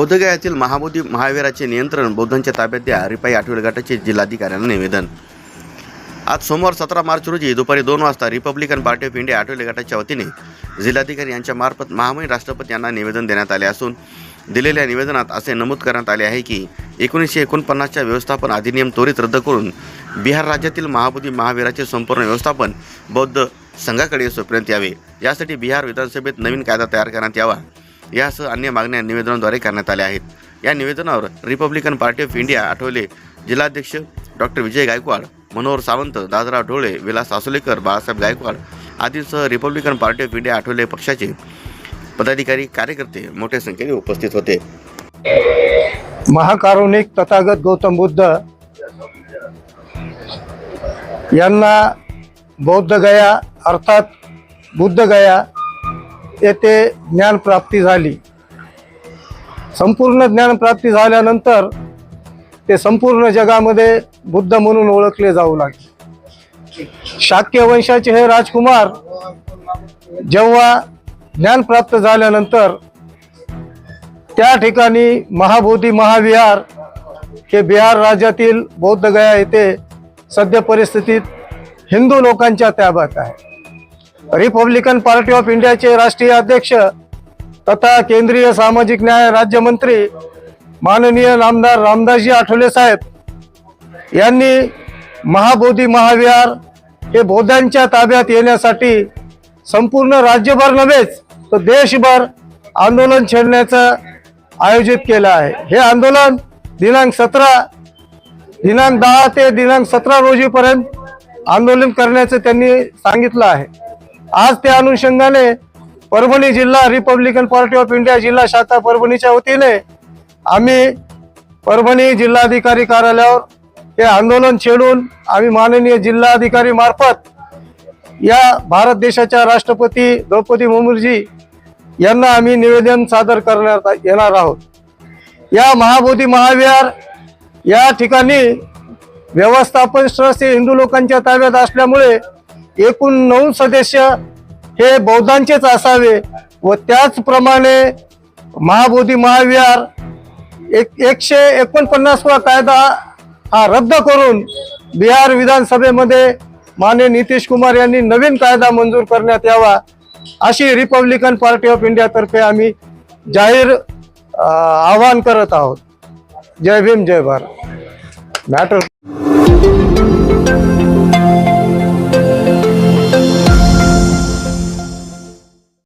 बोधगयातील महाबोधी महावीराचे नियंत्रण बौद्धांच्या ताब्यात द्या रिपाई आठवडे गटाचे जिल्हाधिकाऱ्यांना निवेदन. आज सोमवार सतरा मार्च रोजी दुपारी दोन वाजता Republican Party of India Athawale गटाच्या वतीने जिल्हाधिकारी यांच्या मार्फत महामहिम राष्ट्रपती यांना निवेदन देण्यात आले असून दिलेल्या निवेदनात असे नमूद करण्यात आले आहे की एकोणीसशे एकोणपन्नासच्या व्यवस्थापन अधिनियम त्वरित रद्द करून बिहार राज्यातील महाबोधी महावीराचे संपूर्ण व्यवस्थापन बौद्ध संघाकडे सोपर्यंत यावे. यासाठी बिहार विधानसभेत नवीन कायदा तयार करण्यात यावा. यासह अन्य मागण्या निवेदनाद्वारे करण्यात आल्या आहेत. या निवेदनावर Republican Party of India Athawale. जिल्हाध्यक्ष डॉक्टर विजय गायकवाड मनोहर सावंत दादराव ढोळे विलास आसोलेकर बाळासाहेब गायकवाड आदींसह Republican Party of India Athawale पक्षाचे पदाधिकारी कार्यकर्ते मोठ्या संख्येने उपस्थित होते. महाकारुणिक तथागत गौतम बुद्ध यांना बौद्ध गया अर्थात बुद्ध गया येथे ज्ञानप्राप्ती झाली. संपूर्ण ज्ञानप्राप्ती झाल्यानंतर ते संपूर्ण जगामध्ये बुद्ध म्हणून ओळखले जाऊ लागले. शाक्य वंशाचे हे राजकुमार जेव्हा ज्ञान प्राप्त झाल्यानंतर त्या ठिकाणी महाबोधी महाविहार हे बिहार राज्यातील बौद्धगया येथे सध्या परिस्थितीत हिंदू लोकांच्या ताब्यात आहे. रिपब्लिकन पार्टी ऑफ इंडियाचे राष्ट्रीय अध्यक्ष तथा केंद्रीय सामाजिक न्याय राज्यमंत्री माननीय नामदार रामदासजी आठवले साहेब यांनी महाबोधी महाविहार हे बौद्धांच्या ताब्यात येण्यासाठी संपूर्ण राज्यभर नव्हेच तर देशभर आंदोलन छेडण्याचं आयोजित केलं आहे. हे आंदोलन दिनांक सतरा दिनांक दहा ते दिनांक सतरा रोजीपर्यंत आंदोलन करण्याचं त्यांनी सांगितलं आहे. आज त्या अनुषंगाने परभणी जिल्हा रिपब्लिकन पार्टी ऑफ इंडिया जिल्हा शाखा परभणीच्या वतीने आम्ही परभणी जिल्हाधिकारी कार्यालयावर हे आंदोलन छेडून आम्ही माननीय जिल्हाधिकारी मार्फत या भारत देशाच्या राष्ट्रपती द्रौपदी मुर्मूजी यांना आम्ही निवेदन सादर करण्यात येणार आहोत. या महाबोधी महाविहार या ठिकाणी व्यवस्थापन ट्रस्ट हे हिंदू लोकांच्या ताब्यात असल्यामुळे एकूण नऊ सदस्य हे बौद्धांचेच असावे व त्याचप्रमाणे महाबोधी महाविहार एक एकशे एकोणपन्नासवा कायदा हा रद्द करून बिहार विधानसभेमध्ये माननीय नितीश कुमार यांनी नवीन कायदा मंजूर करण्यात यावा अशी रिपब्लिकन पार्टी ऑफ इंडियातर्फे आम्ही जाहीर आवाहन करत आहोत. जय भीम जय भारत. मॅटर